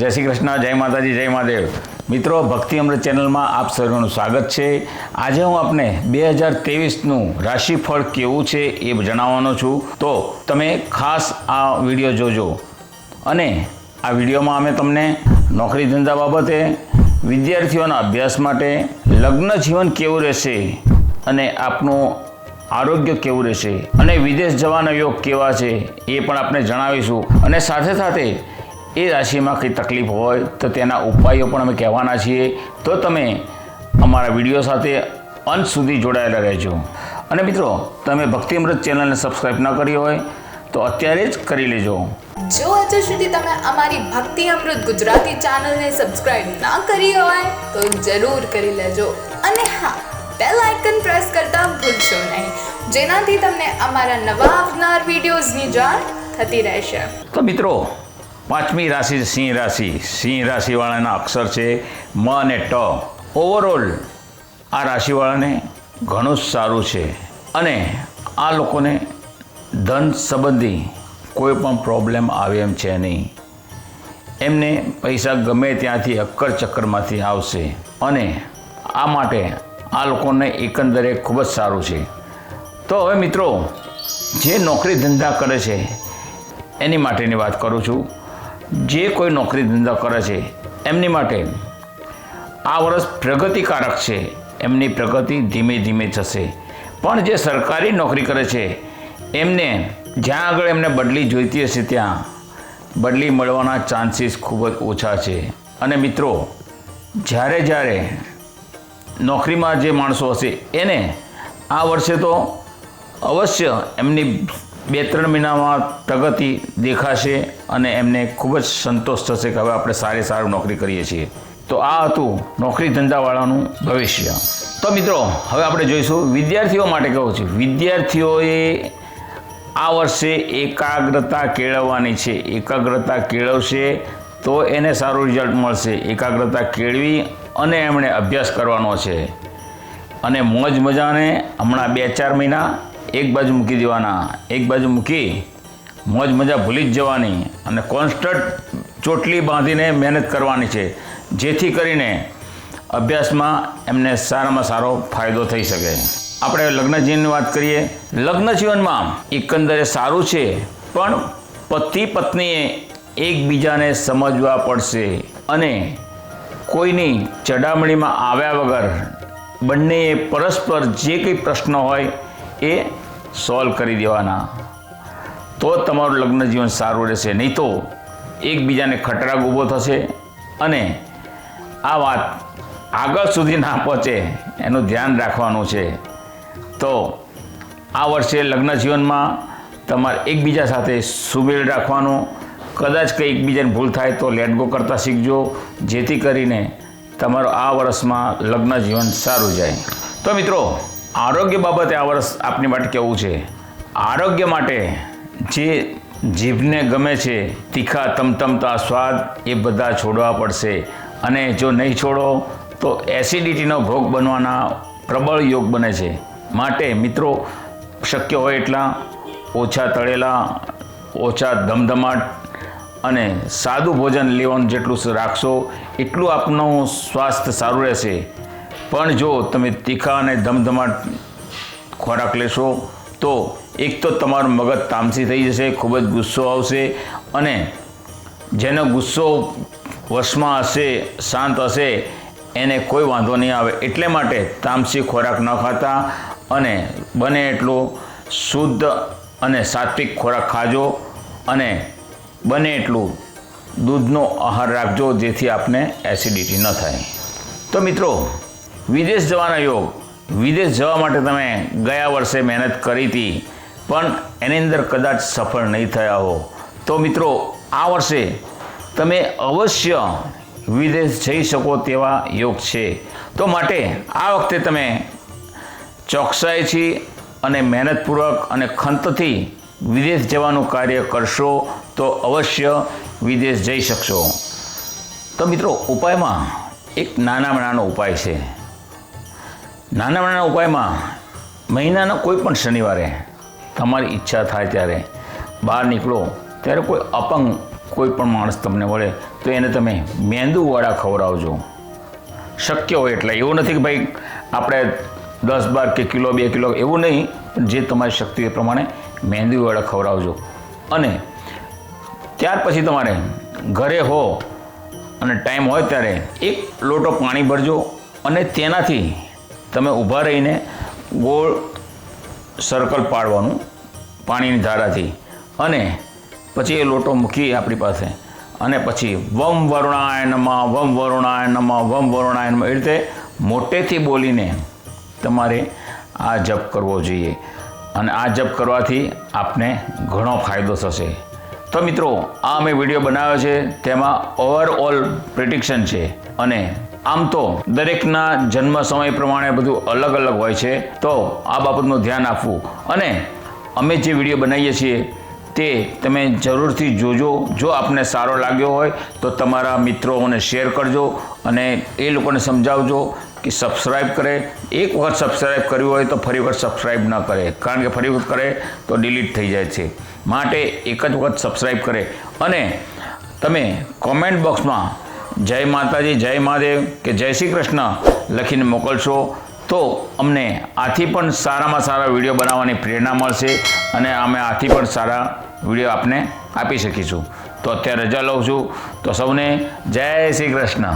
જય શ્રી કૃષ્ણ, જય માતાજી, જય મહાદેવ. મિત્રો, ભક્તિ અમૃત ચેનલમાં આપ સર્વેનું સ્વાગત છે. આજે હું આપને બે હજાર તેવીસનું રાશિફળ કેવું છે એ જણાવવાનો છું. તો તમે ખાસ આ વીડિયો જોજો. અને આ વિડીયોમાં અમે તમને નોકરી ધંધા બાબતે, વિદ્યાર્થીઓના અભ્યાસ માટે લગ્ન જીવન કેવું રહેશે અને આપનું આરોગ્ય કેવું રહેશે અને વિદેશ જવાના યોગ કેવા છે એ પણ આપણે જણાવીશું. અને સાથે સાથે એ રાશિમાં કંઈ તકલીફ હોય તો તેના ઉપાયો પણ અમે કહેવાના છીએ. તો તમે અમારા વીડિયો સાથે અંત સુધી જોડાયેલા રહેજો. અને મિત્રો તમે ભક્તિ અમૃત ચેનલને સબસ્ક્રાઈબ ન કરી હોય તો અત્યારે જ કરી લેજો. જો હજુ સુધી તમે અમારી ભક્તિ અમૃત ગુજરાતી ચેનલને સબસ્ક્રાઇબ ના કરી હોય તો જરૂર કરી લેજો. અને હા બેલ આઇકન પ્રેસ કરતા ભૂલશો નહીં જેનાથી તમને અમારા નવા આવનાર વિડીયોઝની જાણ થતી રહેશે. તો મિત્રો પાંચમી રાશિ સિંહ રાશિ. સિંહ રાશિવાળાના અક્ષર છે મ અને ટ. ઓવરઓલ આ રાશિવાળાને ઘણું જ સારું છે. અને આ લોકોને ધન સંબંધી કોઈ પણ પ્રોબ્લેમ આવે એમ છે નહીં. એમને પૈસા ગમે ત્યાંથી અક્કર ચક્કરમાંથી આવશે. અને આ માટે આ લોકોને એકંદરે ખૂબ જ સારું છે. તો હવે મિત્રો, જે નોકરી ધંધા કરે છે, એની માટેની વાત કરું છું. જે કોઈ નોકરી ધંધા કરે છે, એમની માટે આ વર્ષ પ્રગતિકારક છે. એમની પ્રગતિ ધીમે ધીમે થશે. પણ જે સરકારી નોકરી કરે છે, એમને જ્યાં આગળ એમને બદલી જોઈતી હશે ત્યાં બદલી મળવાના ચાન્સીસ ખૂબ જ ઓછા છે. અને મિત્રો, જ્યારે જ્યારે નોકરીમાં જે માણસો હશે, એને આ વર્ષે તો અવશ્ય એમની બે ત્રણ મહિનામાં પ્રગતિ દેખાશે અને એમને ખૂબ જ સંતોષ થશે કે હવે આપણે સારી સારી નોકરી કરીએ છીએ. તો આ હતું નોકરી ધંધાવાળાનું ભવિષ્ય. તો મિત્રો, હવે આપણે જોઈશું વિદ્યાર્થીઓ માટે કેવું છે? વિદ્યાર્થીઓએ આ વર્ષે એકાગ્રતા કેળવવાની છે. એકાગ્રતા કેળવશે તો એને સારું રિઝલ્ટ મળશે. એકાગ્રતા કેળવી અને એમણે અભ્યાસ કરવાનો છે. અને મોજ મજાને હમણાં બે ચાર મહિના એક બાજુ મૂકી દેવાના, એક બાજુ મૂકી મોજ મજા ભૂલી જ જવાની અને કોન્સ્ટન્ટ ચોટલી બાંધીને મહેનત કરવાની છે. જેથી કરીને અભ્યાસમાં એમને સારામાં સારો ફાયદો થઈ શકે. આપણે લગ્ન જીવનની વાત કરીએ. લગ્ન જીવનમાં એકંદરે સારું છે, પણ પતિ પત્નીએ એકબીજાને સમજવા પડશે અને કોઈની ચડામણીમાં આવ્યા વગર બંનેએ પરસ્પર જે કંઈ પ્રશ્ન હોય એ સોલ્વ કરી દેવાના. તો તમારું લગ્ન જીવન સારું રહેશે. નહીં તો એકબીજાને ખટરાગ ઊભો થશે અને આ વાત આગળ સુધી ના પહોંચે એનું ધ્યાન રાખવાનું છે. તો આ વર્ષે લગ્ન જીવનમાં તમારે એકબીજા સાથે સુમેળ રાખવાનો. કદાચ કંઈ એકબીજાને ભૂલ થાય તો લેટ ગો કરતાં શીખજો. જેથી કરીને તમારું આ વર્ષમાં લગ્ન જીવન સારું જાય. તો મિત્રો આરોગ્ય બાબતે આ વર્ષ આપની માટે કેવું છે? આરોગ્ય માટે જે જીભને ગમે છે, તીખા, તમતમતા, સ્વાદ એ બધા છોડવા પડશે. અને જો નહીં છોડો, તો એસિડિટીનો ભોગ બનવાના પ્રબળ યોગ બને છે. માટે મિત્રો, શક્ય હોય એટલા ઓછા તળેલા, ઓછા ધમધમાટ અને સાદું ભોજન લેવાનું જેટલું રાખશો, એટલું આપનું સ્વાસ્થ્ય સારું રહેશે. પણ જો તમે તીખા અને ધમધમાટ ખોરાક લેશો, તો એક તો તમારું મગજ તામસી થઈ જશે, ખૂબ જ ગુસ્સો આવશે અને જેનો ગુસ્સો વશમાં હશે, શાંત હશે, એને કોઈ વાંધો નહીં આવે. એટલે માટે તામસી ખોરાક ન ખાતા અને બને એટલું શુદ્ધ અને સાત્વિક ખોરાક ખાજો અને બને એટલું દૂધનો આહાર રાખજો જેથી આપને એસિડિટી ન થાય. તો મિત્રો વિદેશ જવાના યોગ. વિદેશ જવા માટે તમે ગયા વર્ષે મહેનત કરી હતી, પણ એની અંદર કદાચ સફળ નહીં થયા હો. તો મિત્રો, આ વર્ષે તમે અવશ્ય વિદેશ જઈ શકો તેવા યોગ છે. તો માટે આ વખતે તમે ચોકસાઈથી અને મહેનતપૂર્વક અને ખંતથી વિદેશ જવાનું કાર્ય કરશો તો અવશ્ય વિદેશ જઈ શકશો. તો મિત્રો, ઉપાયમાં એક નાનામાં નાનો ઉપાય છે. નાના નાના ઉપાયમાં મહિનાના કોઈ પણ શનિવારે તમારી ઈચ્છા થાય ત્યારે બહાર નીકળો, ત્યારે કોઈ અપંગ કોઈ પણ માણસ તમને મળે તો એને તમે મેંદુવડા ખવડાવજો. શક્ય હોય એટલે. એવું નથી કે ભાઈ આપણે દસ બાર કે કિલો, બે કિલો, એવું નહીં. પણ જે તમારી શક્તિ પ્રમાણે મેંદુવડા ખવડાવજો. અને ત્યાર પછી તમારે ઘરે હો અને ટાઈમ હોય ત્યારે એક લોટો પાણી ભરજો અને તેનાથી તમે ઊભા રહીને ગોળ સર્કલ પાડવાનું પાણીની ધારાથી. અને પછી એ લોટો મૂકી આપણી પાસે. અને પછી વમ વરુણાય નમા, વમ વરુણાય નમઃ, વમ વરુણાય નમઃ. એ રીતે મોટેથી બોલીને તમારે આ જપ કરવો જોઈએ. અને આ જપ કરવાથી આપને ઘણો ફાયદો થશે. તો મિત્રો, આ મેં વીડિયો બનાવ્યો છે. તેમાં ઓવરઓલ પ્રિડિક્શન છે. અને આમ તો દરેકના જન્મ સમય પ્રમાણે બધું અલગ અલગ હોય છે, તો આ બાબતનું ધ્યાન આપવું. અને અમે જે વીડિયો બનાવીએ છીએ, તે તમે જરૂરથી જોજો. જો આપને સારો લાગ્યો હોય, તો તમારા મિત્રોને શેર કરજો અને એ લોકોને સમજાવજો કે સબસ્ક્રાઈબ કરે. એક વખત સબસ્ક્રાઈબ કર્યું હોય, તો ફરી વખત સબસ્ક્રાઈબ ન કરે. કારણ કે ફરી વખત કરે, તો ડિલીટ થઈ જાય છે. માટે એક જ વખત સબસ્ક્રાઈબ કરે. અને તમે કોમેન્ટ બોક્સમાં જય માતાજી, જય મહાદેવ કે જય શ્રી કૃષ્ણ લખીને મોકલશો તો અમને આથી પણ સારામાં સારા વીડિયો બનાવવાની પ્રેરણા મળશે અને અમે આથી પણ સારા વીડિયો આપને આપી શકીશું. તો અત્યારે રજા લઉં છું. તો સૌને જય શ્રી કૃષ્ણ.